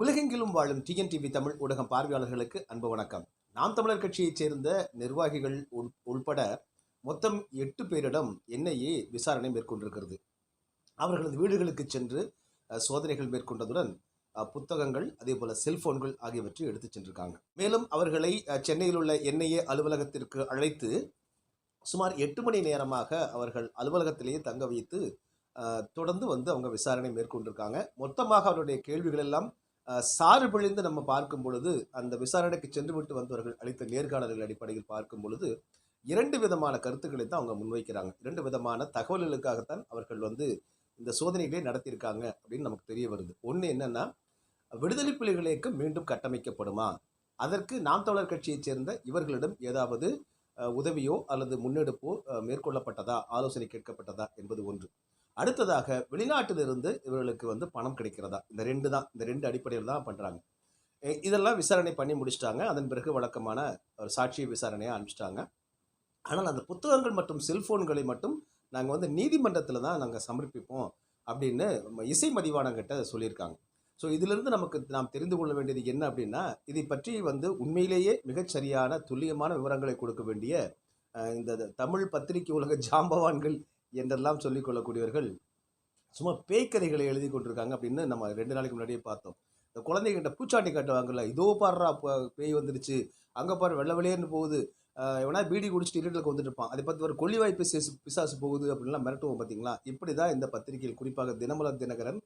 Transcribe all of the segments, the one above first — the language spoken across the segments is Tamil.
உலகெங்கிலும் வாழும் டிஎன்டிவி தமிழ் ஊடகம் பார்வையாளர்களுக்கு அன்பு வணக்கம். நாம் தமிழர் கட்சியைச் சேர்ந்த நிர்வாகிகள் உள்பட மொத்தம் எட்டு பேரிடம் என்ஐஏ விசாரணை மேற்கொண்டிருக்கிறது. அவர்களது வீடுகளுக்கு சென்று சோதனைகள் மேற்கொண்டதுடன் புத்தகங்கள் அதே போல செல்போன்கள் ஆகியவற்றை எடுத்துச் சென்றிருக்காங்க. மேலும் அவர்களை சென்னையில் உள்ள என்ஐஏ அலுவலகத்திற்கு அழைத்து சுமார் எட்டு மணி நேரமாக அவர்கள் அலுவலகத்திலேயே தங்க வைத்து தொடர்ந்து வந்து அவங்க விசாரணை மேற்கொண்டிருக்காங்க. மொத்தமாக அவருடைய கேள்விகள் எல்லாம் சாறு பிழிந்து நம்ம பார்க்கும் பொழுது அந்த விசாரணைக்கு சென்று விட்டு வந்தவர்கள் அளித்த நேர்காணல்கள் அடிப்படையில் பார்க்கும் பொழுது இரண்டு விதமான கருத்துக்களை தான் அவங்க முன்வைக்கிறாங்க. இரண்டு விதமான தகவல்களுக்காகத்தான் அவர்கள் வந்து இந்த சோதனைகளை நடத்தியிருக்காங்க அப்படின்னு நமக்கு தெரிய வருது. ஒன்று என்னன்னா விடுதலை புலிகள் இயக்கம் மீண்டும் கட்டமைக்கப்படுமா? அதற்கு நாம் தமிழர் கட்சியைச் சேர்ந்த இவர்களிடம் ஏதாவது உதவியோ அல்லது முன்னெடுப்போ மேற்கொள்ளப்பட்டதா? ஆலோசனை கேட்கப்பட்டதா? என்பது ஒன்று. அடுத்ததாக வெளிநாட்டிலிருந்து இவர்களுக்கு வந்து பணம் கிடைக்கிறதா? இந்த ரெண்டு தான். இந்த ரெண்டு அடிப்படையில் தான் பண்ணுறாங்க இதெல்லாம் விசாரணை பண்ணி முடிச்சிட்டாங்க. அதன் பிறகு வழக்கமான ஒரு சாட்சிய விசாரணையை அனுப்பிச்சிட்டாங்க. ஆனால் அந்த புத்தகங்கள் மற்றும் செல்ஃபோன்களை மட்டும் நாங்கள் வந்து நீதிமன்றத்தில் தான் நாங்கள் சமர்ப்பிப்போம் அப்படின்னு இசை மதிவானங்கிட்ட சொல்லியிருக்காங்க. ஸோ இதிலிருந்து நமக்கு நாம் தெரிந்து கொள்ள வேண்டியது என்ன அப்படின்னா இதை பற்றி வந்து உண்மையிலேயே மிகச் சரியான துல்லியமான விவரங்களை கொடுக்க வேண்டிய இந்த தமிழ் பத்திரிகை உலக ஜாம்பவான்கள் என்றெல்லாம் சொல்லிக் கொள்ளக்கூடியவர்கள் சும்மா பேய்க்கதைகளை எழுதி கொண்டிருக்காங்க அப்படின்னு நம்ம ரெண்டு நாளைக்கு முன்னாடியே பார்த்தோம். இந்த குழந்தைகிட்ட பூச்சாண்டி காட்டுவாங்கல்ல இதோ பாடுறா பேய் வந்துருச்சு. அங்கே பாரு வெள்ளை வெளியேன்னு போகுது. எவனா பீடி குடிச்சிட்டு இருட்டில் வந்துட்டுருப்பான் அதை பற்றி ஒரு கொள்ளிவாய் பிசாசு பிசாசு போகுது அப்படின்லாம் மிரட்டுவோம் பார்த்தீங்களா இப்படி தான் இந்த பத்திரிகையில் குறிப்பாக தினமலர் தினகரன்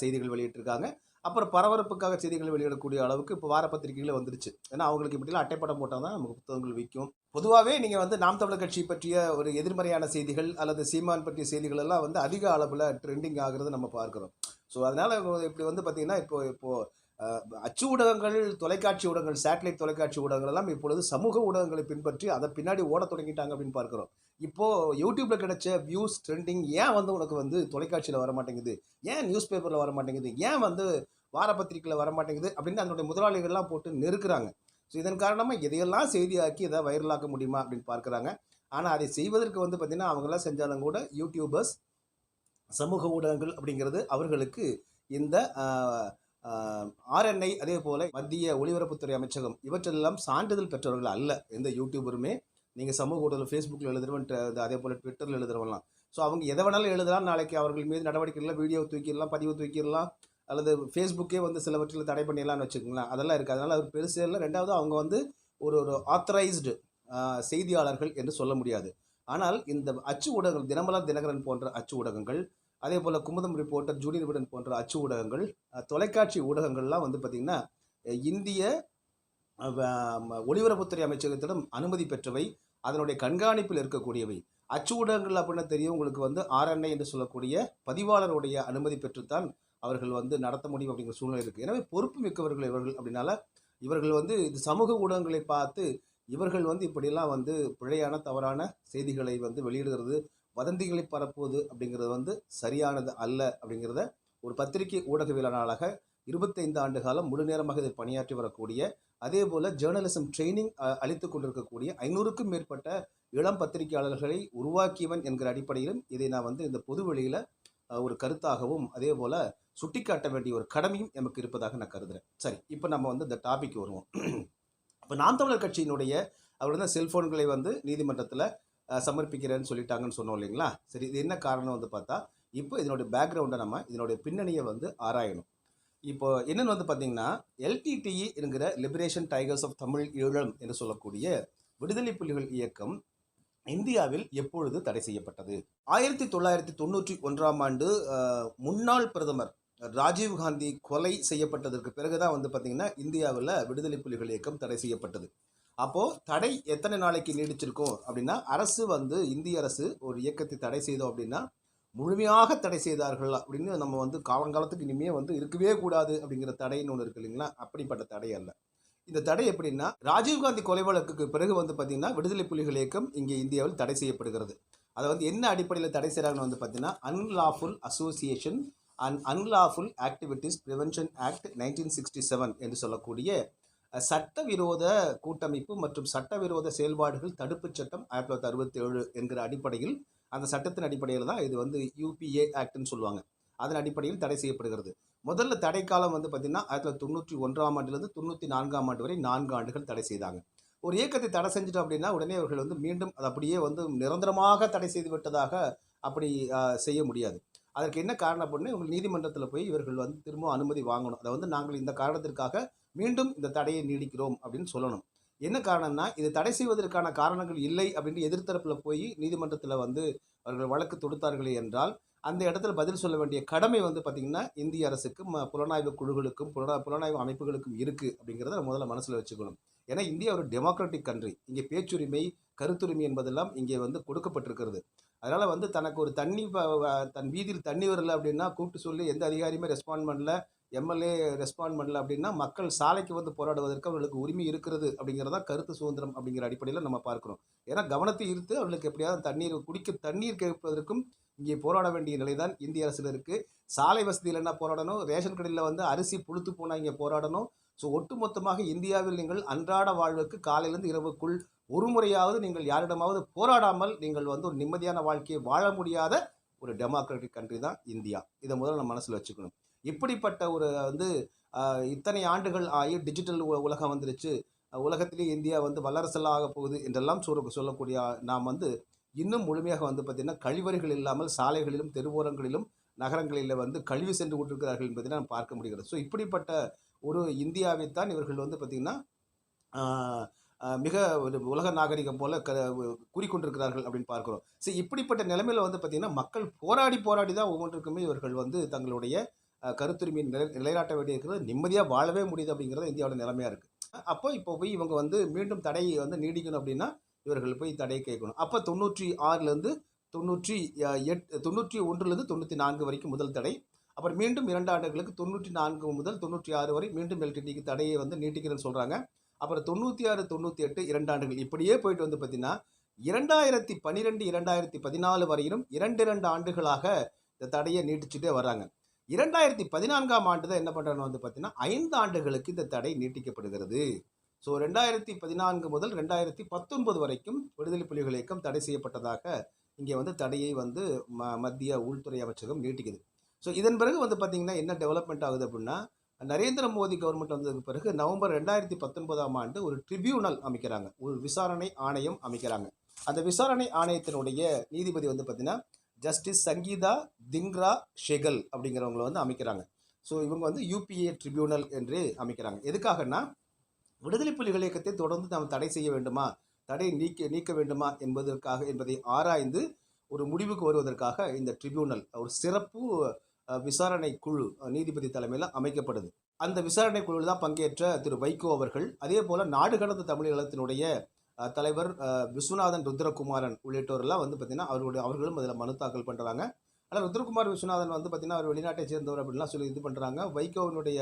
செய்திகள் வெளியிட்டிருக்காங்க. அப்புறம் பரபரப்புக்காக செய்திகள் வெளியிடக்கூடிய அளவுக்கு இப்போ வார பத்திரிகைகளே வந்துருச்சு. ஏன்னா அவங்களுக்கு இப்படிலாம் அட்டைப்படம் போட்டால் தான் நமக்கு புத்தகங்கள் விற்கும். பொதுவாகவே நீங்கள் வந்து நாம் தமிழர் கட்சி பற்றிய ஒரு எதிர்மறையான செய்திகள் அல்லது சீமான் பற்றிய செய்திகள் எல்லாம் வந்து அதிக அளவில் ட்ரெண்டிங் ஆகுறது நம்ம பார்க்குறோம். ஸோ அதனால் இப்படி வந்து பார்த்திங்கன்னா இப்போ இப்போது அச்சு ஊடகங்கள் தொலைக்காட்சி ஊடகங்கள் சேட்டலைட் தொலைக்காட்சி ஊடகங்கள் எல்லாம் இப்பொழுது சமூக ஊடகங்களை பின்பற்றி அதை பின்னாடி ஓட தொடங்கிட்டாங்க அப்படின்னு பார்க்குறோம். இப்போது யூடியூப்பில் கிடைச்ச வியூஸ் ட்ரெண்டிங் ஏன் வந்து உனக்கு வந்து தொலைக்காட்சியில் வர மாட்டேங்குது ஏன் நியூஸ் பேப்பரில் வர மாட்டேங்குது ஏன் வந்து வார பத்திரிகையில் வர மாட்டேங்குது அப்படின்னு அதனுடைய முதலாளிகள்லாம் போட்டு நெருக்கிறாங்க. ஸோ இதன் காரணமாக எதையெல்லாம் செய்தியாக்கி இதை வைரலாக்க முடியுமா அப்படின்னு பார்க்குறாங்க. ஆனால் அதை செய்வதற்கு வந்து பார்த்திங்கன்னா அவங்களாம் செஞ்சாலும் கூட யூடியூபர்ஸ் சமூக ஊடகங்கள் அப்படிங்கிறது அவர்களுக்கு இந்த ஆர்என்ஐ அதே போல் மத்திய ஒலிபரப்புத்துறை அமைச்சகம் இவற்றெல்லாம் சான்றிதழ் பெற்றவர்கள் அல்ல. எந்த யூடியூபருமே நீங்கள் சமூக ஊடகம் ஃபேஸ்புக்கில் எழுதுறவன்ட்டு அதே போல் ட்விட்டரில் எழுதுறவங்களாம் ஸோ அவங்க எதை வேணாலும் எழுதலாம். நாளைக்கு அவர்கள் மீது நடவடிக்கைகள்லாம் வீடியோ தூக்கிடலாம் பதிவு தூக்கிடலாம் அல்லது ஃபேஸ்புக்கே வந்து சிலவற்றில் தடை பண்ணிடலாம்னு வச்சுக்கோங்களேன். அதெல்லாம் இருக்குது. அதனால் அது பெருசு இல்லை. ரெண்டாவது அவங்க வந்து ஒரு ஒரு ஆத்தரைஸ்டு செய்தியாளர்கள் என்று சொல்ல முடியாது. ஆனால் இந்த அச்சு ஊடகங்கள் தினமலர் தினகரன் போன்ற அச்சு ஊடகங்கள் அதே போல் குமுதம் ரிப்போர்ட்டர் ஜூனியர் விடன் போன்ற அச்சு ஊடகங்கள் தொலைக்காட்சி ஊடகங்கள்லாம் வந்து பார்த்திங்கன்னா இந்திய ஒலிபரப்புத்துறை அமைச்சகத்திடம் அனுமதி பெற்றவை அதனுடைய கண்காணிப்பில் இருக்கக்கூடியவை. அச்சு ஊடகங்கள் அப்படின்னு தெரியும் உங்களுக்கு வந்து ஆர்என்ஐ என்று சொல்லக்கூடிய பதிவாளருடைய அனுமதி பெற்றுத்தான் அவர்கள் வந்து நடத்த முடியும் அப்படிங்கிற சூழ்நிலை இருக்குது எனவே பொறுப்பு மிக்கவர்கள் இவர்கள் அப்படின்னால இவர்கள் வந்து இது சமூக ஊடகங்களை பார்த்து இவர்கள் வந்து இப்படியெல்லாம் வந்து பிழையான தவறான செய்திகளை வந்து வெளியிடுகிறது வதந்திகளை பரப்புவது அப்படிங்கிறது வந்து சரியானது அல்ல அப்படிங்கிறத ஒரு பத்திரிகை ஊடகவியலாளராக இருபத்தைந்து ஆண்டு காலம் முழு நேரமாக இதில் பணியாற்றி வரக்கூடிய அதே போல் ஜேர்னலிசம் ட்ரைனிங் அளித்து கொண்டிருக்கக்கூடிய ஐநூறுக்கும் மேற்பட்ட இளம் பத்திரிகையாளர்களை உருவாக்கியவன் என்கிற அடிப்படையிலும் இதை நான் வந்து இந்த பொது வெளியில் ஒரு கருத்தாகவும் அதே போல் சுட்டிக்காட்ட வேண்டிய ஒரு கடமையும் நமக்கு இருப்பதாக நான் கருதுறேன். சரி இப்போ நம்ம வந்து இந்த டாபிக் வருவோம். இப்போ நாம் தமிழர் கட்சியினுடைய அவர் வந்து செல்ஃபோன்களை வந்து நீதிமன்றத்தில் சமர்ப்பிக்கிறேன்னு சொல்லிட்டாங்கன்னு சொன்னோம் இல்லைங்களா? சரி இது என்ன காரணம் வந்து பார்த்தா இப்போ இதனுடைய பேக்ரவுண்டை நம்ம இதனுடைய பின்னணியை வந்து ஆராயணும். இப்போ என்னென்னு வந்து பார்த்தீங்கன்னா எல்டிடிஇ என்கிற Liberation Tigers of Tamil Eelam என்று சொல்லக்கூடிய விடுதலை புலிகள் இயக்கம் இந்தியாவில் எப்பொழுது தடை செய்யப்பட்டது? ஆயிரத்தி தொள்ளாயிரத்தி தொண்ணூற்றி ஒன்றாம் ஆண்டு முன்னாள் பிரதமர் ராஜீவ் காந்தி கொலை செய்யப்பட்டதற்கு பிறகுதான் வந்து பார்த்தீங்கன்னா இந்தியாவில் விடுதலை புலிகள் இயக்கம் தடை செய்யப்பட்டது. அப்போது தடை எத்தனை நாளைக்கு நீடிச்சிருக்கும் அப்படின்னா அரசு வந்து இந்திய அரசு ஒரு இயக்கத்தை தடை செய்தோம் அப்படின்னா முழுமையாக தடை செய்தார்கள் அப்படின்னு நம்ம வந்து காலங்காலத்துக்கு இனிமேல் வந்து இருக்கவே கூடாது அப்படிங்கிற தடைன்னு ஒன்று இருக்கு இல்லைங்களா? அப்படிப்பட்ட தடை அல்ல. இந்த தடை எப்படின்னா ராஜீவ்காந்தி கொலை வழக்குக்கு பிறகு வந்து பார்த்திங்கன்னா விடுதலை புலிகள் இயக்கம் இங்கே இந்தியாவில் தடை செய்யப்படுகிறது. அதை வந்து என்ன அடிப்படையில் தடை செய்கிறாங்கன்னு வந்து பார்த்தீங்கன்னா Unlawful Association and Unlawful Activities Prevention Act nineteen sixty seven என்று சொல்லக்கூடிய சட்டவிரோத கூட்டமைப்பு மற்றும் சட்டவிரோத செயல்பாடுகள் தடுப்புச் சட்டம் ஆயிரத்தி தொள்ளாயிரத்தி அறுபத்தி ஏழு என்கிற அடிப்படையில் அந்த சட்டத்தின் அடிப்படையில் தான் இது வந்து யூபிஏ ஆக்ட்னு சொல்லுவாங்க. அதன் அடிப்படையில் தடை செய்யப்படுகிறது. முதல்ல தடைக்காலம் வந்து பார்த்திங்கன்னா ஆயிரத்தி தொள்ளாயிரத்தி தொண்ணூற்றி ஒன்றாம் ஆண்டுலேருந்து தொண்ணூற்றி நான்காம் ஆண்டு வரை நான்கு ஆண்டுகள் தடை செய்தாங்க. ஒரு இயக்கத்தை தடை செஞ்சிட்டோம் அப்படின்னா உடனே அவர்கள் வந்து மீண்டும் அது அப்படியே வந்து நிரந்தரமாக தடை செய்து விட்டதாக அப்படி செய்ய முடியாது. அதற்கு என்ன காரணம் அப்படின்னா இவங்க நீதிமன்றத்தில் போய் இவர்கள் வந்து திரும்ப அனுமதி வாங்கணும். அதை வந்து நாங்கள் இந்த காரணத்திற்காக மீண்டும் இந்த தடையை நீடிக்கிறோம் அப்படின்னு சொல்லணும். என்ன காரணம்னா இது தடை செய்வதற்கான காரணங்கள் இல்லை அப்படின்னு எதிர்த்தரப்பில் போய் நீதிமன்றத்தில் வந்து அவர்கள் வழக்கு தொடுத்தார்களே என்றால் அந்த இடத்துல பதில் சொல்ல வேண்டிய கடமை வந்து பார்த்திங்கன்னா இந்திய அரசுக்கும் ம- புலனாய்வு குழுக்களுக்கும் புலனா புலனாய்வு அமைப்புகளுக்கும் இருக்குது அப்படிங்கிறத நம்ம முதல்ல மனசில் வச்சுக்கணும். ஏன்னா இந்தியா ஒரு டெமோக்ராட்டிக் கண்ட்ரி இங்கே பேச்சுரிமை கருத்துரிமை என்பதெல்லாம் இங்கே வந்து கொடுக்கப்பட்டிருக்கிறது. அதனால் வந்து தனக்கு ஒரு தண்ணி தன் வீதியில் தண்ணி வரல அப்படின்னா கூப்பிட்டு சொல்லி எந்த அதிகாரியுமே ரெஸ்பாண்ட் பண்ணல. எம்எல்ஏ ரெஸ்பாண்ட் பண்ணல அப்படின்னா மக்கள் சாலைக்கு வந்து போராடுவதற்கு அவர்களுக்கு உரிமை இருக்கிறது அப்படிங்கிறதா கருத்து சுதந்திரம் அப்படிங்கிற அடிப்படையில் நம்ம பார்க்குறோம். ஏன்னா கவனத்தை ஈர்த்து அவர்களுக்கு எப்படியாவது தண்ணீர் குடிக்க தண்ணீர் கேட்பதற்கும் இங்கே போராட வேண்டிய நிலைதான் இந்திய அரசில் இருக்குது சாலை வசதியில் என்ன போராடணும்? ரேஷன் கடையில் வந்து அரிசி புழுத்து போனால் இங்கே போராடணும். ஸோ ஒட்டுமொத்தமாக இந்தியாவில் நீங்கள் அன்றாட வாழ்வுக்கு காலையிலேருந்து இரவுக்குள் ஒரு முறையாவது நீங்கள் யாரிடமாவது போராடாமல் நீங்கள் வந்து ஒரு நிம்மதியான வாழ்க்கையை வாழ முடியாத ஒரு டெமோக்ராட்டிக் கண்ட்ரி தான் இந்தியா. இதை முதல்ல நம்ம மனசில் வச்சுக்கணும். இப்படிப்பட்ட ஒரு வந்து இத்தனை ஆண்டுகள் ஆகி டிஜிட்டல் உ- உலகம் வந்துருச்சு உலகத்திலே இந்தியா வந்து வல்லரசலாக போகுது என்றெல்லாம் சொல்ல சொல்லக்கூடிய நாம் வந்து இன்னும் முழுமையாக வந்து பார்த்திங்கன்னா கழிவறைகள் இல்லாமல் சாலைகளிலும் தெருவோரங்களிலும் நகரங்களில் வந்து கழிவு சென்று கொண்டிருக்கிறார்கள் என்பதை நாம் பார்க்க முடிகிறது. ஸோ இப்படிப்பட்ட ஒரு இந்தியாவைத்தான் இவர்கள் வந்து பார்த்திங்கன்னா மிக ஒரு உலக நாகரிகம் போல க கூறிக்கொண்டிருக்கிறார்கள் அப்படின்னு பார்க்குறோம். சரி இப்படிப்பட்ட நிலைமையில் வந்து பார்த்திங்கன்னா மக்கள் போராடி போராடி தான் ஒவ்வொன்றுக்குமே இவர்கள் வந்து தங்களுடைய கருத்துரிமையின் கருத்துரிமையை நிலை நிலைநாட்ட வேண்டியிருக்கிறது. நிம்மதியாக வாழவே முடியுது அப்படிங்கிறது இந்தியாவோட நிலைமையாக இருக்குது அப்போ இப்போ போய் இவங்க வந்து மீண்டும் தடை வந்து நீடிக்கணும் அப்படின்னா இவர்கள் போய் தடை கேட்கணும். அப்போ தொண்ணூற்றி ஆறுலேருந்து தொண்ணூற்றி எட் தொண்ணூற்றி ஒன்றுலேருந்து தொண்ணூற்றி நான்கு வரைக்கும் முதல் தடை. அப்புறம் மீண்டும் இரண்டு ஆண்டுகளுக்கு தொண்ணூற்றி நான்கு முதல் தொண்ணூற்றி ஆறு வரை மீண்டும் எல்டிடிக்கு தடையை வந்து நீட்டிக்கிறேன்னு சொல்கிறாங்க அப்புறம் தொண்ணூற்றி ஆறு தொண்ணூற்றி எட்டு இரண்டு ஆண்டுகள். இப்படியே போயிட்டு வந்து பார்த்தீங்கன்னா இரண்டாயிரத்தி பன்னிரெண்டு இரண்டாயிரத்தி பதினாலு வரையிலும் இரண்டு இரண்டு ஆண்டுகளாக இந்த தடையை நீட்டிச்சுட்டே வராங்க இரண்டாயிரத்தி பதினான்காம் ஆண்டு தான் என்ன பண்ணுறாங்க வந்து பார்த்தீங்கன்னா ஐந்து ஆண்டுகளுக்கு இந்த தடை நீட்டிக்கப்படுகிறது. ஸோ ரெண்டாயிரத்தி பதினான்கு முதல் ரெண்டாயிரத்தி பத்தொன்பது வரைக்கும் விடுதலை புலிகள் இயக்கம் தடை செய்யப்பட்டதாக இங்கே வந்து தடையை வந்து ம மத்திய உள்துறை அமைச்சகம் நீட்டிக்குது. ஸோ இதன் பிறகு வந்து பார்த்திங்கன்னா என்ன டெவலப்மெண்ட் ஆகுது அப்படின்னா நரேந்திர மோடி கவர்மெண்ட் வந்ததுக்கு பிறகு நவம்பர் ரெண்டாயிரத்தி பத்தொன்பதாம் ஆண்டு ஒரு ட்ரிபியூனல் அமைக்கிறாங்க. ஒரு விசாரணை ஆணையம் அமைக்கிறாங்க. அந்த விசாரணை ஆணையத்தினுடைய நீதிபதி வந்து பார்த்திங்கன்னா ஜஸ்டிஸ் சங்கீதா திங்ரா ஷெகல் அப்படிங்கிறவங்களை வந்து அமைக்கிறாங்க. ஸோ இவங்க வந்து யூபிஏ ட்ரிபியூனல் என்று அமைக்கிறாங்க. எதுக்காகன்னா விடுதலை புலிகள் இயக்கத்தை தொடர்ந்து நாம் தடை செய்ய வேண்டுமா? தடை நீக்க நீக்க வேண்டுமா என்பதற்காக என்பதை ஆராய்ந்து ஒரு முடிவுக்கு வருவதற்காக இந்த ட்ரிபியூனல் ஒரு சிறப்பு விசாரணை குழு நீதிபதி தலைமையில் அமைக்கப்படுது. அந்த விசாரணை குழுவில் தான் பங்கேற்ற திரு வைகோ அவர்கள் அதே போல் நாடு கடந்த தமிழகத்தினுடைய தலைவர் விஸ்வநாதன் ருத்ரகுமாரன் உள்ளிட்டோரெல்லாம் வந்து பார்த்திங்கன்னா அவர்களுடைய அவர்களும் அதில் மனு தாக்கல் பண்ணுறாங்க ஆனால் ருத்ரகுமார் விஸ்வநாதன் வந்து பார்த்திங்கன்னா அவர் வெளிநாட்டை சேர்ந்தவர் அப்படின்லாம் சொல்லி இது பண்ணுறாங்க வைகோவினுடைய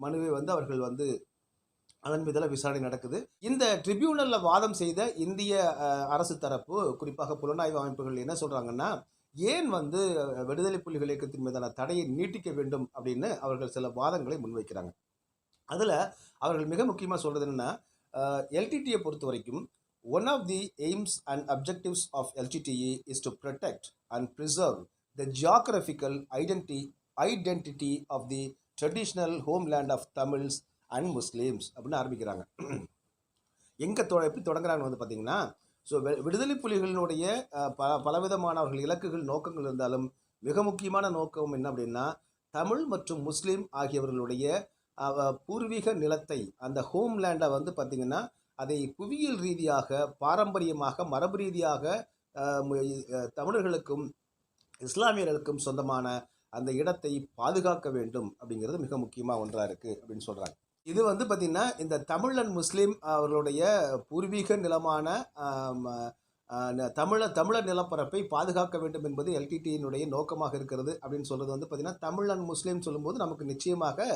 மனுவை வந்து அவர்கள் வந்து அதன் மீதில் விசாரணை நடக்குது. இந்த ட்ரிபியூனலில் வாதம் செய்த இந்திய அரசு தரப்பு குறிப்பாக புலனாய்வு அமைப்புகள் என்ன சொல்கிறாங்கன்னா ஏன் வந்து விடுதலை புலிகள் இயக்கத்தின் மீதான தடையை நீட்டிக்க வேண்டும் அப்படின்னு அவர்கள் சில வாதங்களை முன்வைக்கிறாங்க. அதில் அவர்கள் மிக முக்கியமாக சொல்கிறது என்னென்னா எல்டிடியை பொறுத்த வரைக்கும் one of the aims and objectives of LTTE is to protect and preserve the geographical identity identity of the traditional homeland of Tamils and Muslims அப்படின்னு ஆரம்பிக்கிறாங்க. எங்கே தொ எப்படி தொடங்குறாங்க வந்து பார்த்தீங்கன்னா ஸோ விடுதலை புலிகளினுடைய ப பலவிதமான அவர்கள் இலக்குகள் நோக்கங்கள் இருந்தாலும் மிக முக்கியமான நோக்கம் என்ன அப்படின்னா தமிழ் மற்றும் முஸ்லீம் ஆகியவர்களுடைய பூர்வீக நிலத்தை அந்த ஹோம்லேண்டை வந்து பார்த்திங்கன்னா அதை புவியியல் ரீதியாக பாரம்பரியமாக மரபு ரீதியாக தமிழர்களுக்கும் இஸ்லாமியர்களுக்கும் சொந்தமான அந்த இடத்தை பாதுகாக்க வேண்டும் அப்படிங்கிறது மிக முக்கியமாக ஒன்றாக இருக்குது அப்படின்னு சொல்கிறாங்க இது வந்து பார்த்திங்கன்னா இந்த தமிழன் முஸ்லீம் அவர்களுடைய பூர்வீக நிலமான தமிழ தமிழர் நிலப்பரப்பை பாதுகாக்க வேண்டும் என்பது எல்டிடியினுடைய நோக்கமாக இருக்கிறது அப்படின்னு சொல்கிறது வந்து பார்த்திங்கன்னா தமிழன் முஸ்லீம் சொல்லும்போது நமக்கு நிச்சயமாக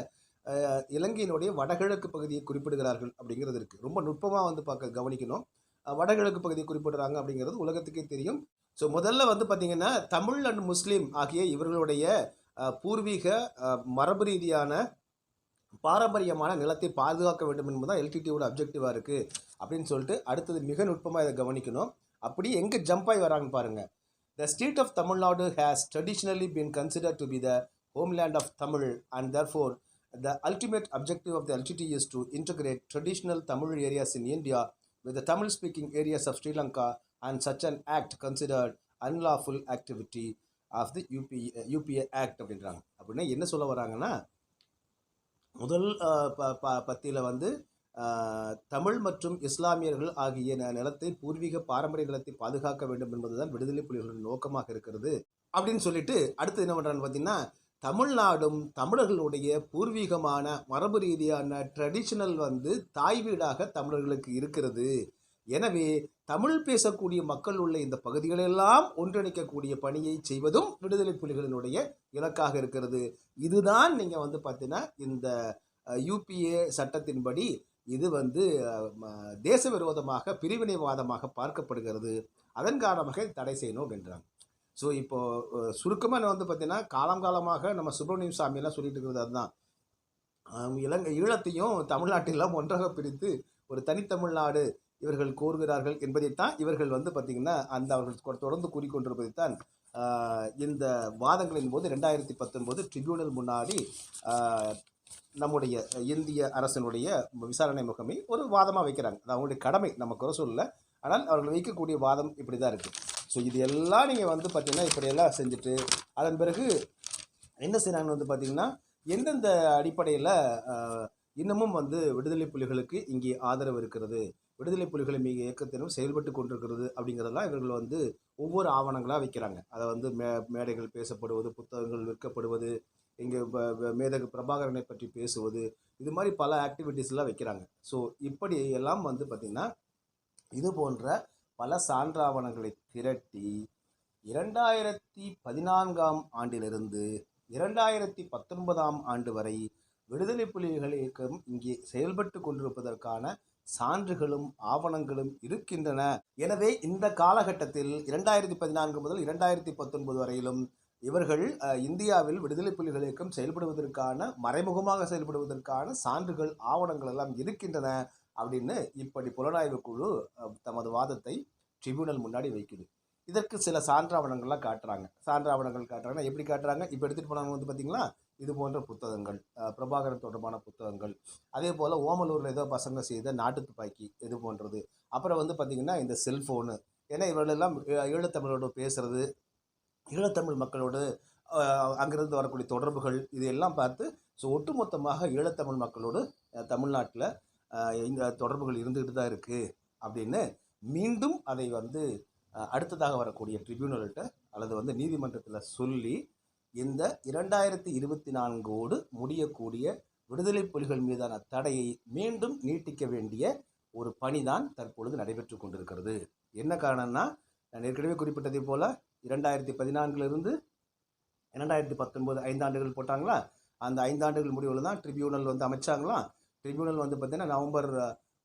இலங்கையினுடைய வடகிழக்கு பகுதியை குறிப்பிடுகிறார்கள் அப்படிங்கிறது இருக்குது ரொம்ப நுட்பமாக வந்து பார்க்க கவனிக்கணும். வடகிழக்கு பகுதியை குறிப்பிடுறாங்க அப்படிங்கிறது உலகத்துக்கே தெரியும். ஸோ முதல்ல வந்து பார்த்திங்கன்னா தமிழ் அண்ட் முஸ்லீம் ஆகிய இவர்களுடைய பூர்வீக மரபு ரீதியான பாரம்பரியமான நிலத்தை பாதுகாக்க வேண்டும் என்பதுதான் எல்டிடியோட அப்ஜெக்டிவாக இருக்குது அப்படின்னு சொல்லிட்டு அடுத்தது மிக நுட்பமாக இதை கவனிக்கணும். அப்படி எங்கே ஜம்ப் ஆகி வராங்கன்னு பாருங்கள் the state of Tamil Nadu has traditionally been considered to be the homeland of Tamil and therefore the ultimate objective of the entity is to integrate traditional Tamil areas in India with the Tamil speaking areas of Sri Lanka and such an act unlawful activity of the UP UPA act அப்படின்றாங்க அப்படின்னா என்ன சொல்ல வராங்கன்னா முதல் ப பத்தியில் வந்து தமிழ் மற்றும் இஸ்லாமியர்கள் ஆகிய நிலத்தை பூர்வீக பாரம்பரிய நிலத்தை பாதுகாக்க வேண்டும் என்பதுதான் விடுதலை புலிகளின் நோக்கமாக இருக்கிறது அப்படின்னு சொல்லிட்டு அடுத்து என்ன பண்ணுறான்னு பார்த்தீங்கன்னா தமிழ்நாடும் தமிழர்களுடைய பூர்வீகமான மரபு ரீதியான ட்ரெடிஷனல் வந்து தாய் வீடாக தமிழர்களுக்கு இருக்கிறது. எனவே தமிழ் பேசக்கூடிய மக்கள் உள்ள இந்த பகுதிகளெல்லாம் ஒன்றிணைக்கக்கூடிய பணியை செய்வதும் விடுதலை புலிகளினுடைய இலக்காக இருக்கிறது. இதுதான் நீங்கள் வந்து பார்த்தீங்கன்னா இந்த யூபிஏ சட்டத்தின்படி இது வந்து தேச விரோதமாக பிரிவினைவாதமாக பார்க்கப்படுகிறது. அதன் காரணமாக தடை செய்யணும் என்றாங்க. ஸோ இப்போது சுருக்கமாக வந்து பார்த்தீங்கன்னா காலம் காலமாக நம்ம சுப்பிரமணியம் சாமியெல்லாம் சொல்லிட்டு இருக்கிறது அதுதான். இலங்கை ஈழத்தையும் தமிழ்நாட்டையெல்லாம் ஒன்றாக பிரித்து ஒரு தனித்தமிழ்நாடு இவர்கள் கோருகிறார்கள் என்பதைத்தான் இவர்கள் வந்து பார்த்திங்கன்னா அந்த அவர்கள் தொடர்ந்து கூறிக்கொண்டிருப்பதைத்தான் தான் இந்த வாதங்களின் போது ரெண்டாயிரத்தி பத்தொன்பது ட்ரிபியூனல் முன்னாடி நம்முடைய இந்திய அரசனுடைய விசாரணை முகமை ஒரு வாதமாக வைக்கிறாங்க. அது அவங்களுடைய கடமை நம்ம குறை சொல்லல. ஆனால் அவர்கள் வைக்கக்கூடிய வாதம் இப்படி தான் இருக்குது ஸோ இது எல்லாம் நீங்கள் வந்து பார்த்தீங்கன்னா இப்படியெல்லாம் செஞ்சுட்டு அதன் பிறகு என்ன செய்கிறாங்கன்னு வந்து பார்த்தீங்கன்னா எந்தெந்த அடிப்படையில் இன்னமும் வந்து விடுதலை புலிகளுக்கு இங்கே ஆதரவு இருக்கிறது விடுதலை புலிகளை மிக இயக்கத்திலும் செயல்பட்டு கொண்டிருக்கிறது அப்படிங்கிறதெல்லாம் இவர்கள் வந்து ஒவ்வொரு ஆவணங்களாக வைக்கிறாங்க. அதை வந்து மே மேடைகள் பேசப்படுவது புத்தகங்கள் விற்கப்படுவது இங்கே மேதகு பிரபாகரனை பற்றி பேசுவது இது மாதிரி பல ஆக்டிவிட்டீஸ்லாம் வைக்கிறாங்க. ஸோ இப்படி எல்லாம் வந்து பார்த்திங்கன்னா இது போன்ற பல சான்றாவணங்களை திரட்டி இரண்டாயிரத்தி பதினான்காம் ஆண்டிலிருந்து இரண்டாயிரத்தி பத்தொன்பதாம் ஆண்டு வரை விடுதலை புலிகள் இயக்கம் இங்கே செயல்பட்டு கொண்டிருப்பதற்கான சான்றுகளும் ஆவணங்களும் இருக்கின்றன. எனவே இந்த காலகட்டத்தில் இரண்டாயிரத்தி பதினான்கு முதல் இரண்டாயிரத்தி பத்தொன்பது வரையிலும் இவர்கள் இந்தியாவில் விடுதலை புலிகள் இயக்கம் செயல்படுவதற்கான மறைமுகமாக செயல்படுவதற்கான சான்றுகள் ஆவணங்கள் எல்லாம் இருக்கின்றன. அப்படின்னு இப்படி புலனாய்வு குழு தமது வாதத்தை ட்ரிபியூனல் முன்னாடி வைக்குது. இதற்கு சில சான்றாவணங்கள்லாம் காட்டுறாங்க. சான்றாவணங்கள் காட்டுறாங்கன்னா எப்படி காட்டுறாங்க? இப்போ எடுத்துகிட்டு போனவங்க வந்து பார்த்தீங்களா இது போன்ற புத்தகங்கள் பிரபாகரன் தொடர்பான புத்தகங்கள். அதே போல் ஓமலூரில் ஏதோ பசங்க செய்த நாட்டு துப்பாக்கி இது போன்றது. அப்புறம் வந்து பார்த்திங்கன்னா இந்த செல்ஃபோனு. ஏன்னா இவர்களெல்லாம் ஈழத்தமிழோடு பேசுறது ஈழத்தமிழ் மக்களோடு அங்கிருந்து வரக்கூடிய தொடர்புகள் இது எல்லாம் பார்த்து ஸோ ஒட்டுமொத்தமாக ஈழத்தமிழ் மக்களோடு தமிழ்நாட்டில் இந்த தொடர்புகள் இருந்துக்கிட்டு தான் இருக்குது அப்படின்னு மீண்டும் அதை வந்து அடுத்ததாக வரக்கூடிய ட்ரிபியூனல்கிட்ட அல்லது வந்து நீதிமன்றத்தில் சொல்லி இந்த இரண்டாயிரத்தி இருபத்தி நான்கோடு முடியக்கூடிய விடுதலை புலிகள் மீதான தடையை மீண்டும் நீட்டிக்க வேண்டிய ஒரு பணிதான் தற்பொழுது நடைபெற்று கொண்டிருக்கிறது. என்ன காரணம்னா நான் ஏற்கனவே குறிப்பிட்டதை போல இரண்டாயிரத்தி பதினான்கிலிருந்து இரண்டாயிரத்தி பத்தொன்பது ஐந்தாண்டுகள் போட்டாங்களா? அந்த ஐந்தாண்டுகள் முடிவில் தான் ட்ரிபியூனல் வந்து அமைச்சாங்களாம். ட்ரிபியூனல் வந்து பார்த்தீங்கன்னா நவம்பர்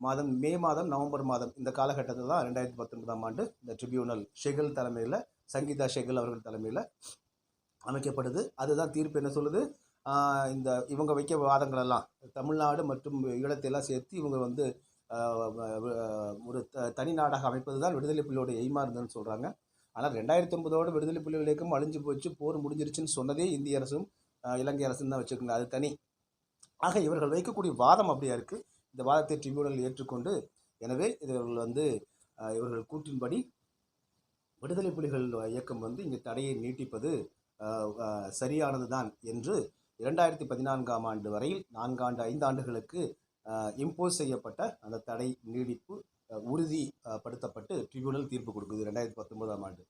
மாதம் மே மாதம் நவம்பர் மாதம் இந்த காலகட்டத்தில் தான் ரெண்டாயிரத்தி பத்தொன்பதாம் ஆண்டு இந்த ட்ரிபியூனல் ஷெகல் தலைமையில் சங்கீதா ஷெகல் அவர்கள் தலைமையில் அமைக்கப்படுது. அதுதான் தீர்ப்பு என்ன சொல்லுது? இந்த இவங்க வைக்க வாதங்களெல்லாம் தமிழ்நாடு மற்றும் ஈழத்தையெல்லாம் சேர்த்து இவங்க வந்து ஒரு த- தனி நாடாக அமைப்பது தான் விடுதலை புலியோட எய்மா இருந்ததுன்னு சொல்கிறாங்க ஆனால் ரெண்டாயிரத்தி ஒன்பதோடு விடுதலை புலிகள் அழிஞ்சு போச்சு போர் முடிஞ்சிருச்சுன்னு சொன்னதே இந்திய அரசும் இலங்கை அரசும் தான் வச்சுக்கோங்க. அது தனி. ஆக இவர்கள் வைக்கக்கூடிய வாதம் அப்படியா இருக்குது இந்த வாதத்தை ட்ரிபியூனல் ஏற்றுக்கொண்டு எனவே இவர்கள் வந்து இவர்கள் கூற்றின்படி விடுதலை புலிகள் இயக்கம் வந்து இங்கே தடையை நீட்டிப்பது சரியானது தான் என்று இரண்டாயிரத்தி பதினான்காம் ஆண்டு வரையில் நான்காண்டு ஐந்தாண்டுகளுக்கு இம்போஸ் செய்யப்பட்ட அந்த தடை நீடிப்பு உறுதிப்படுத்தப்பட்டு ட்ரிபியூனல் தீர்ப்பு கொடுக்குது ரெண்டாயிரத்தி பத்தொன்பதாம் ஆண்டு.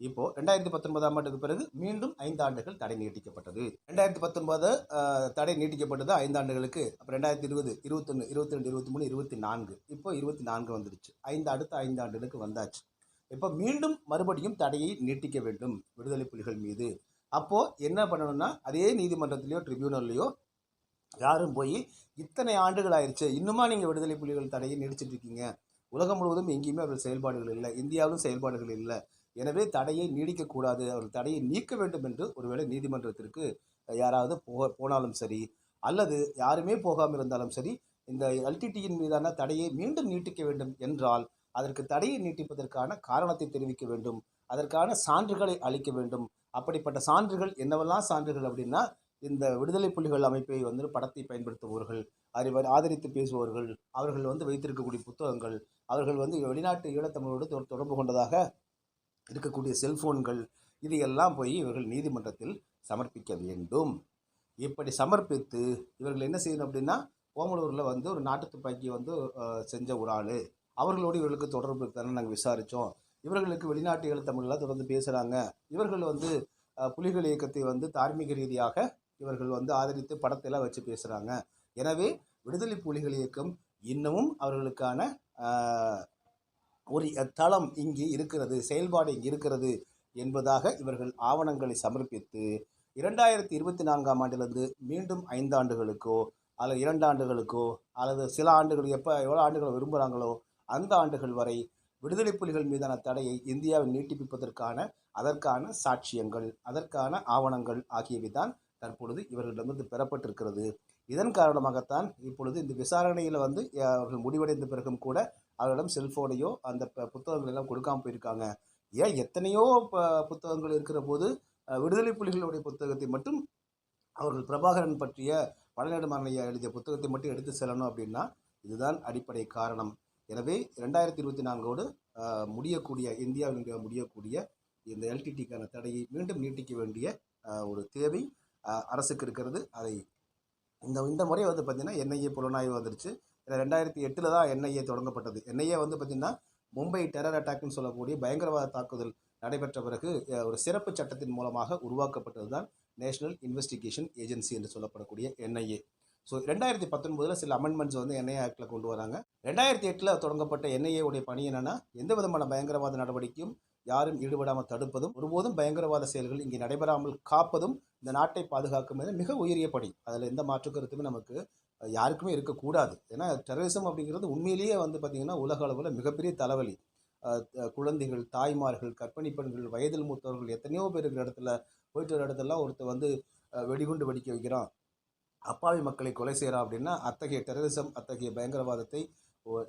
இப்போ ரெண்டாயிரத்தி பத்தொன்பதாம் ஆண்டுக்கு பிறகு மீண்டும் ஐந்து ஆண்டுகள் தடை நீட்டிக்கப்பட்டது. ரெண்டாயிரத்தி பத்தொன்பது தடை நீட்டிக்கப்பட்டது ஐந்து ஆண்டுகளுக்கு. அப்போ ரெண்டாயிரத்தி இருபது இருபத்தொன்று இருபத்தி ரெண்டு இருபத்தி மூணு இருபத்தி நான்கு இப்போ இருபத்தி நான்கு வந்துடுச்சு. ஐந்து அடுத்த ஐந்து ஆண்டுகளுக்கு வந்தாச்சு. இப்போ மீண்டும் மறுபடியும் தடையை நீட்டிக்க வேண்டும் விடுதலை புலிகள் மீது. அப்போது என்ன பண்ணணும்னா அதே நீதிமன்றத்திலேயோ ட்ரிபியூனல்லையோ யாரும் போய் இத்தனை ஆண்டுகள் ஆயிடுச்சு இன்னுமா நீங்கள் விடுதலை புலிகள் தடையை நீடிச்சிட்டு இருக்கீங்க? உலகம் முழுவதும் எங்கேயுமே அவர்கள் செயல்பாடுகள் இல்லை. இந்தியாவிலும் செயல்பாடுகள் இல்லை. எனவே தடையை நீடிக்கக்கூடாது அவர்கள் தடையை நீக்க வேண்டும் என்று ஒருவேளை நீதிமன்றத்திற்கு யாராவது போக போனாலும் சரி அல்லது யாருமே போகாமல் இருந்தாலும் சரி இந்த எல்டிடியின் மீதான தடையை மீண்டும் நீட்டிக்க வேண்டும் என்றால் அதற்கு தடையை நீட்டிப்பதற்கான காரணத்தை தெரிவிக்க வேண்டும். அதற்கான சான்றுகளை அளிக்க வேண்டும். அப்படிப்பட்ட சான்றுகள் என்னவெல்லாம் சான்றுகள் அப்படின்னா இந்த விடுதலை புலிகள் அமைப்பை வந்து படத்தை பயன்படுத்துபவர்கள் அறிவர் ஆதரித்து பேசுபவர்கள் அவர்கள் வந்து வைத்திருக்கக்கூடிய புத்தகங்கள் அவர்கள் வந்து வெளிநாட்டு ஈழத்தமிழோடு தொடர்பு கொண்டதாக இருக்கக்கூடிய செல்போன்கள் இது எல்லாம் போய் இவர்கள் நீதிமன்றத்தில் சமர்ப்பிக்க வேண்டும். இப்படி சமர்ப்பித்து இவர்கள் என்ன செய்யணும் அப்படின்னா ஓமலூரில் வந்து ஒரு நாட்டு துப்பாக்கி வந்து செஞ்ச ஒரு ஆள். அவர்களோடு இவர்களுக்கு தொடர்பு இருக்கான்னு நாங்கள் விசாரித்தோம் இவர்களுக்கு வெளிநாட்டுகள் தமிழெலாம் தொடர்ந்து பேசுகிறாங்க இவர்கள் வந்து புலிகள் இயக்கத்தை வந்து தார்மீக ரீதியாக இவர்கள் வந்து ஆதரித்து படத்தையெல்லாம் வச்சு பேசுகிறாங்க எனவே விடுதலை புலிகள் இயக்கம் இன்னமும் அவர்களுக்கான ஒரு தளம் இங்கே இருக்கிறது செயல்பாடு இங்கு இருக்கிறது என்பதாக இவர்கள் ஆவணங்களை சமர்ப்பித்து இரண்டாயிரத்தி இருபத்தி நான்காம் ஆண்டிலிருந்து மீண்டும் ஐந்து ஆண்டுகளுக்கோ அல்லது இரண்டு ஆண்டுகளுக்கோ அல்லது சில ஆண்டுகள் எப்போ எவ்வளோ ஆண்டுகள் விரும்புகிறாங்களோ அந்த ஆண்டுகள் வரை விடுதலை புலிகள் மீதான தடையை இந்தியாவில் நீட்டிப்பிப்பதற்கான அதற்கான சாட்சியங்கள் அதற்கான ஆவணங்கள் ஆகியவை தான் தற்பொழுது இவர்களிடமிருந்து பெறப்பட்டிருக்கிறது. இதன் காரணமாகத்தான் இப்பொழுது இந்த விசாரணையில் வந்து அவர்கள் முடிவடைந்த பிறகும் கூட அவர்களிடம் செல்ஃபோனையோ அந்த புத்தகங்கள் எல்லாம் கொடுக்காமல் போயிருக்காங்க. ஏன் எத்தனையோ ப- புத்தகங்கள் இருக்கிற போது விடுதலை புலிகளுடைய புத்தகத்தை மட்டும் அவர்கள் பிரபாகரன் பற்றிய பழநெடுமாறனையா எழுதிய புத்தகத்தை மட்டும் எடுத்து செல்லணும் அப்படின்னா இதுதான் அடிப்படை காரணம். எனவே ரெண்டாயிரத்தி இருபத்தி நான்கோடு முடியக்கூடிய இந்தியாவில் முடியக்கூடிய இந்த எல்டிடிக்கான தடையை மீண்டும் நீட்டிக்க வேண்டிய ஒரு தேவை அரசுக்கு இருக்கிறது. அதை இந்த இந்த முறை வந்து பார்த்திங்கன்னா என்ஐஏ புலனாய்வு வந்துருச்சு. இதில் ரெண்டாயிரத்தி எட்டில் தான் என்ஐஏ தொடங்கப்பட்டது. என்ஐஏ வந்து பார்த்திங்கன்னா மும்பை டெரர் அட்டாக்னு சொல்லக்கூடிய பயங்கரவாத தாக்குதல் நடைபெற்ற பிறகு ஒரு சிறப்பு சட்டத்தின் மூலமாக உருவாக்கப்பட்டது தான் நேஷனல் இன்வெஸ்டிகேஷன் ஏஜென்சி என்று சொல்லப்படக்கூடிய என்ஐஏ ஸோ ரெண்டாயிரத்தி பத்தொன்பதில் சில அமெண்ட்மெண்ட்ஸ் வந்து என்ஐஏ ஆக்டில் கொண்டு வராங்க. ரெண்டாயிரத்தி எட்டில் தொடங்கப்பட்ட என்ஐஏ உடைய பணி என்னென்னா எந்த விதமான பயங்கரவாத நடவடிக்கையும் யாரும் ஈடுபடாமல் தடுப்பதும் ஒருபோதும் பயங்கரவாத செயல்கள் இங்கே நடைபெறாமல் காப்பதும் இந்த நாட்டை பாதுகாக்கும் மிக உயரிய பணி அதில் எந்த மாற்று கருத்துமே நமக்கு யாருக்குமே இருக்கக்கூடாது. ஏன்னா டெரரிசம் அப்படிங்கிறது உண்மையிலேயே வந்து பார்த்திங்கன்னா உலக அளவில் மிகப்பெரிய தலைவலி. குழந்தைகள் தாய்மார்கள் கற்பணி பெண்கள் வயதில் மூத்தவர்கள் எத்தனையோ பேர் இருக்கிற இடத்துல போயிட்டு வர இடத்துல ஒருத்தர் வந்து வெடிகுண்டு வெடிக்க வைக்கிறான். அப்பாவி மக்களை கொலை செய்கிறான் அப்படின்னா அத்தகைய டெரரிசம் அத்தகைய பயங்கரவாதத்தை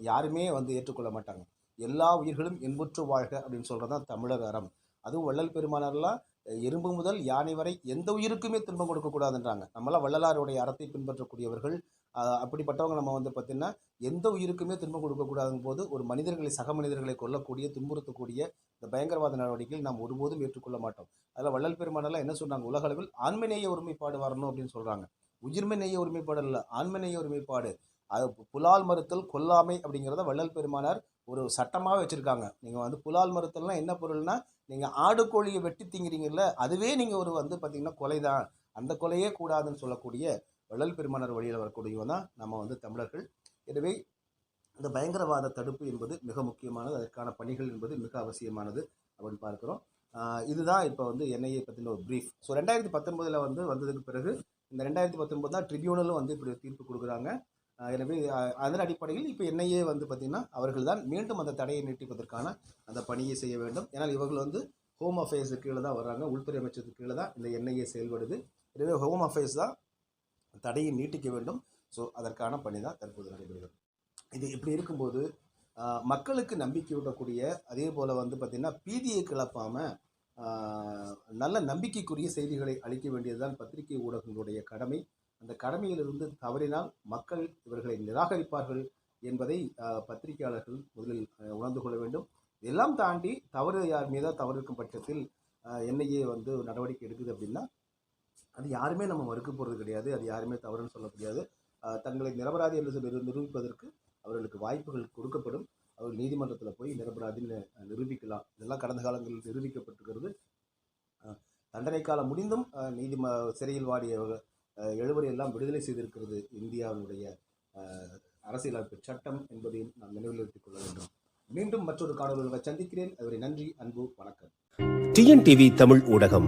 யாருமே வந்து ஏற்றுக்கொள்ள மாட்டாங்க. எல்லா உயிர்களும் இன்புற்று வாழ்க அப்படின்னு சொல்கிறது தான் தமிழர் அறம். அதுவும் வள்ளல் பெருமானார்லாம் எறும்பு முதல் யானை வரை எந்த உயிருக்குமே துன்பம் கொடுக்கக்கூடாதுன்றாங்க. நம்மளாம் வள்ளலாருடைய அறத்தை பின்பற்றக்கூடியவர்கள் அப்படிப்பட்டவங்க நம்ம வந்து பார்த்திங்கன்னா எந்த உயிருக்குமே துன்பம் கொடுக்கக்கூடாதுங்க போது ஒரு மனிதர்களை சக மனிதர்களை கொல்லக்கூடிய துன்புறுத்தக்கூடிய இந்த பயங்கரவாத நடவடிக்கைகள் நாம் ஒருபோதும் ஏற்றுக்கொள்ள மாட்டோம். அதில் வள்ளல் பெருமானெல்லாம் என்ன சொன்னாங்க? உலக அளவில் ஆண்மநேய ஒருமைப்பாடு வரணும் அப்படின்னு சொல்கிறாங்க உயிர்மை நெய்ய ஒருமைப்பாடு இல்லை ஆண்மை நெய்ய ஒருமைப்பாடு. அது புலால் மறுத்தல் கொல்லாமை அப்படிங்கிறத வள்ளல் பெருமானார் ஒரு சட்டமாக வச்சுருக்காங்க. நீங்கள் வந்து புலால் மறுத்தல்னால் என்ன பொருள்னா நீங்கள் ஆடு கோழியை வெட்டி திங்கிறீங்கல்ல அதுவே நீங்கள் ஒரு வந்து பார்த்திங்கன்னா கொலை தான் அந்த கொலையே கூடாதுன்னு சொல்லக்கூடிய வள்ளல் பெருமானார் வழியில் வரக்கூடியவன் தான் நம்ம வந்து தமிழர்கள். எனவே இந்த பயங்கரவாத தடுப்பு என்பது மிக முக்கியமானது. அதற்கான பணிகள் என்பது மிக அவசியமானது அப்படின்னு பார்க்குறோம். இதுதான் இப்போ வந்து என்ஐஏ பற்றின ஒரு ப்ரீஃப் ஸோ ரெண்டாயிரத்தி பத்தொன்பதில் வந்து வந்ததுக்கு பிறகு இந்த ரெண்டாயிரத்தி பத்தொன்பது தான் ட்ரிபியூனலும் வந்து இப்படி தீர்ப்பு கொடுக்குறாங்க. எனவே அதன் அடிப்படையில் இப்போ என்ஐஏ வந்து பார்த்திங்கன்னா அவர்கள் தான் மீண்டும் அந்த தடையை நீட்டிப்பதற்கான அந்த பணியை செய்ய வேண்டும். ஏன்னால் இவர்கள் வந்து ஹோம் அஃபேர்ஸுக்கு கீழே தான் வர்றாங்க. உள்துறை அமைச்சருக்கு கீழே தான் இந்த என்ஐஏ செயல்படுது. எனவே ஹோம் அஃபேர்ஸ் தான் தடையை நீட்டிக்க வேண்டும். ஸோ அதற்கான பணி தான் தற்போது நடைபெறுகிறது. இது இப்படி இருக்கும்போது மக்களுக்கு நம்பிக்கை விடக்கூடிய அதே போல் வந்து பார்த்திங்கன்னா பீதியை கிளப்பாமல் நல்ல நம்பிக்கைக்குரிய செய்திகளை அளிக்க வேண்டியதுதான் பத்திரிகை ஊடகங்களுடைய கடமை. அந்த கடமையிலிருந்து தவறினால் மக்கள் இவர்களை நிராகரிப்பார்கள் என்பதை பத்திரிகையாளர்கள் முதலில் உணர்ந்து கொள்ள வேண்டும். இதெல்லாம் தாண்டி தவறு யார் மீதா தவறு இருக்கும் பட்சத்தில் என்ஐஏ வந்து நடவடிக்கை எடுக்குது அப்படின்னா அது யாருமே நம்ம மறுக்க போகிறது கிடையாது. அது யாருமே தவறுன்னு சொல்ல முடியாது. தங்களை நிரபராதி என்று சொல்லி நிரூபிப்பதற்கு அவர்களுக்கு வாய்ப்புகள் கொடுக்கப்படும். அவர்கள் நீதிமன்றத்தில் போய் நிரபராதின்னு நிரூபிக்கலாம். இதெல்லாம் கடந்த காலங்களில் நிரூபிக்கப்பட்டிருக்கிறது. தண்டனை காலம் முடிந்தும் நீதிம சிறையில் வாடிய அஹ், எழுவரை எல்லாம் விடுதலை செய்திருக்கிறது இந்தியாவினுடைய அரசியலமைப்பு சட்டம் என்பதையும் நாம் நினைவில் நிறுத்திக் கொள்ள வேண்டும். மீண்டும் மற்றொரு காணொலிகளை சந்திக்கிறேன். அவரை நன்றி அன்பு வணக்கம். டிஎன்டிவி தமிழ் ஊடகம்.